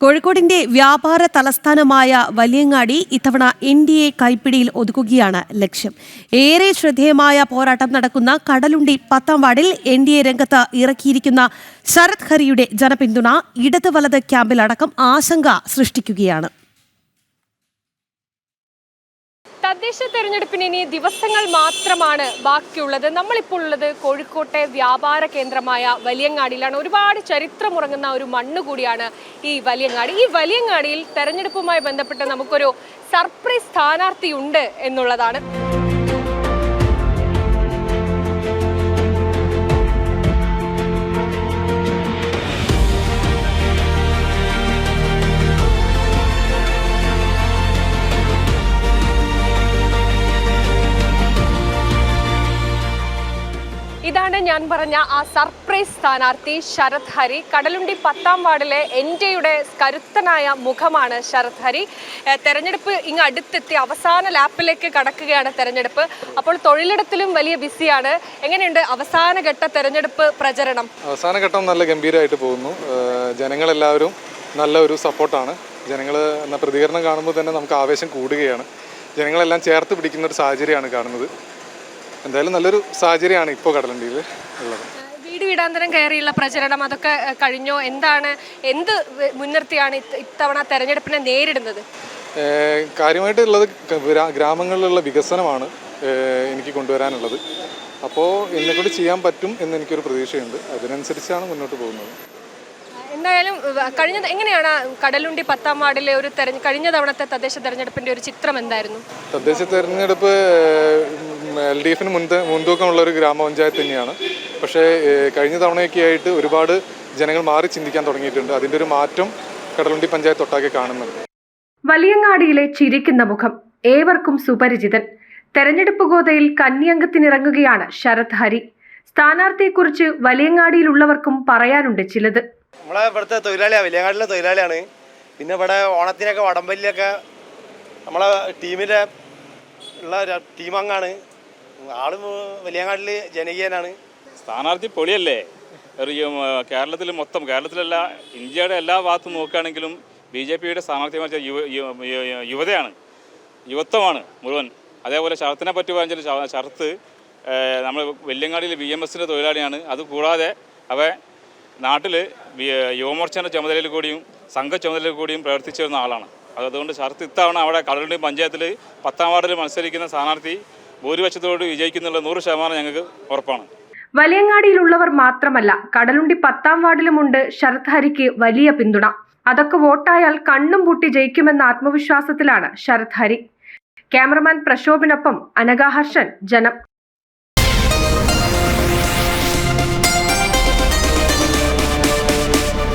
കോഴിക്കോടിന്റെ വ്യാപാര തലസ്ഥാനമായ വലിയങ്ങാടി ഇത്തവണ എൻ ഡി എ കൈപ്പിടിയിൽ ഒതുക്കുകയാണ് ലക്ഷ്യം. ഏറെ ശ്രദ്ധേയമായ പോരാട്ടം നടക്കുന്ന കടലുണ്ടി പത്താം വാർഡിൽ എൻ ഡി എ രംഗത്ത് ഇറക്കിയിരിക്കുന്ന ശരത് ഹരിയുടെ ജനപിന്തുണ ഇടത് വലത് ക്യാമ്പിലടക്കം ആശങ്ക സൃഷ്ടിക്കുകയാണ്. തദ്ദേശ തെരഞ്ഞെടുപ്പിന് ഇനി ദിവസങ്ങൾ മാത്രമാണ് ബാക്കിയുള്ളത്. നമ്മളിപ്പോൾ ഉള്ളത് കോഴിക്കോട്ടെ വ്യാപാര കേന്ദ്രമായ വലിയങ്ങാടിയിലാണ്. ഒരുപാട് ചരിത്രമുറങ്ങുന്ന ഒരു മണ്ണ് കൂടിയാണ് ഈ വലിയങ്ങാടി. ഈ വലിയങ്ങാടിയിൽ തെരഞ്ഞെടുപ്പുമായി ബന്ധപ്പെട്ട് നമുക്കൊരു സർപ്രൈസ് സ്ഥാനാർത്ഥിയുണ്ട് എന്നുള്ളതാണ്. ഇതാണ് ഞാൻ പറഞ്ഞ ആ സർപ്രൈസ് സ്ഥാനാർത്ഥി ശരത് ഹരി. കടലുണ്ടി പത്താം വാർഡിലെ എൻ ഡിയുടെ കരുത്തനായ മുഖമാണ് ശരത് ഹരി. തെരഞ്ഞെടുപ്പ് ഇങ്ങ് അടുത്തെത്തി അവസാന ലാപ്പിലേക്ക് കടക്കുകയാണ് തെരഞ്ഞെടുപ്പ്. അപ്പോൾ തൊഴിലിടത്തിലും വലിയ ബിസിയാണ്. എങ്ങനെയുണ്ട് അവസാന ഘട്ട തെരഞ്ഞെടുപ്പ് പ്രചരണം? അവസാന ഘട്ടം നല്ല ഗംഭീരമായിട്ട് പോകുന്നു. ജനങ്ങളെല്ലാവരും നല്ല ഒരു സപ്പോർട്ടാണ്. ജനങ്ങൾ പ്രതികരണം കാണുമ്പോൾ തന്നെ നമുക്ക് ആവേശം കൂടുകയാണ്. ജനങ്ങളെല്ലാം ചേർത്ത് പിടിക്കുന്ന ഒരു സാഹചര്യമാണ് കാണുന്നത്. എന്തായാലും നല്ലൊരു സാഹചര്യമാണ് ഇപ്പോൾ കടലണ്ടിയിൽ ഉള്ളത്. വീട് വീടാന്തരം കയറിയുള്ള പ്രചരണം അതൊക്കെ കഴിഞ്ഞോ? എന്താണ് എന്ത് മുൻനിർത്തിയാണ് ഇത്ത- ഇത്തവണ തെരഞ്ഞെടുപ്പിനെ നേരിടുന്നത്? കാര്യമായിട്ടുള്ളത് ഗ്രാമങ്ങളിലുള്ള വികസനമാണ് എനിക്ക് കൊണ്ടുവരാനുള്ളത്. അപ്പോൾ എന്നെക്കൊണ്ട് ചെയ്യാൻ പറ്റും എന്ന് എനിക്കൊരു പ്രതീക്ഷയുണ്ട്. അതിനനുസരിച്ചാണ് മുന്നോട്ട് പോകുന്നത്. എന്തായാലും കഴിഞ്ഞ എങ്ങനെയാണ് കടലുണ്ടി പത്താം വാർഡിലെ ഒരു തെരഞ്ഞ കഴിഞ്ഞ തവണത്തെ തദ്ദേശ തെരഞ്ഞെടുപ്പിന്റെ ഒരു ചിത്രം എന്തായിരുന്നു? തദ്ദേശ തെരഞ്ഞെടുപ്പ് എൽ ഡി എഫിന് മുൻത മുൻതൂക്കമുള്ള ഒരു ഗ്രാമപഞ്ചായത്ത് തന്നെയാണ്. പക്ഷേ കഴിഞ്ഞ തവണയൊക്കെ ആയിട്ട് ഒരുപാട് ജനങ്ങൾ മാറി ചിന്തിക്കാൻ തുടങ്ങിയിട്ടുണ്ട്. അതിന്റെ ഒരു മാറ്റം കടലുണ്ടി പഞ്ചായത്ത് ഒട്ടാകെ കാണുന്നുണ്ട്. വലിയങ്ങാടിയിലെ ചിരിക്കുന്ന മുഖം ഏവർക്കും സുപരിചിതൻ. തെരഞ്ഞെടുപ്പ് ഗോതയിൽ കന്നിയംഗത്തിനിറങ്ങുകയാണ് ശരത് ഹരി. സ്ഥാനാർത്ഥിയെക്കുറിച്ച് വലിയങ്ങാടിയിലുള്ളവർക്കും പറയാനുണ്ട് ചിലത്. നമ്മളെ ഇവിടുത്തെ തൊഴിലാളിയാണ് വലിയങ്ങാടിലെ തൊഴിലാളിയാണ്. പിന്നെ ഇവിടെ ഓണത്തിനൊക്കെ വടംവലിയൊക്കെ നമ്മളെ ടീമിലെ ഉള്ള ടീമംഗാണ്. ആൾ വലിയങ്ങാടിൽ ജനകീയനാണ്. സ്ഥാനാർത്ഥി പൊളിയല്ലേ? കേരളത്തിൽ മൊത്തം കേരളത്തിലല്ല ഇന്ത്യയുടെ എല്ലാ ഭാഗത്തും നോക്കുകയാണെങ്കിലും ബി ജെ പിയുടെ സ്ഥാനാർത്ഥി വെച്ചാൽ യുവ യു- യു- യുവതയാണ്. യുവത്വമാണ് മുഴുവൻ. അതേപോലെ ശരത്തിനെ പറ്റി പറഞ്ഞാൽ ശരത്ത് നമ്മൾ വെല്ലിയങ്ങാടിയിൽ ബി എം എസിന്റെ തൊഴിലാളിയാണ്. അതുകൂടാതെ അവ നാട്ടിൽ യുവമോർച്ചയുടെ ചുമതലയിൽ കൂടിയും സംഘ ചുമതലയിൽ കൂടിയും പ്രവർത്തിച്ചു വരുന്ന ആളാണ്. അതുകൊണ്ട് ശരത്ത് ഇത്തവണ അവിടെ കടലുണ്ടി പഞ്ചായത്തിൽ പത്താം വാർഡിൽ മത്സരിക്കുന്ന സ്ഥാനാർത്ഥി ഭൂരിപക്ഷത്തോട് വിജയിക്കുന്നുള്ള നൂറ് ശതമാനം ഞങ്ങൾക്ക് ഉറപ്പാണ്. വലിയങ്ങാടിയിലുള്ളവർ മാത്രമല്ല കടലുണ്ടി പത്താം വാർഡിലുമുണ്ട് ശരത് ഹരിക്ക് വലിയ പിന്തുണ. അതൊക്കെ വോട്ടായാൽ കണ്ണും പൂട്ടി ജയിക്കുമെന്ന ആത്മവിശ്വാസത്തിലാണ് ശരത് ഹരി. ക്യാമറമാൻ പ്രശോഭിനൊപ്പം അനഘാഹർഷൻ ജനം.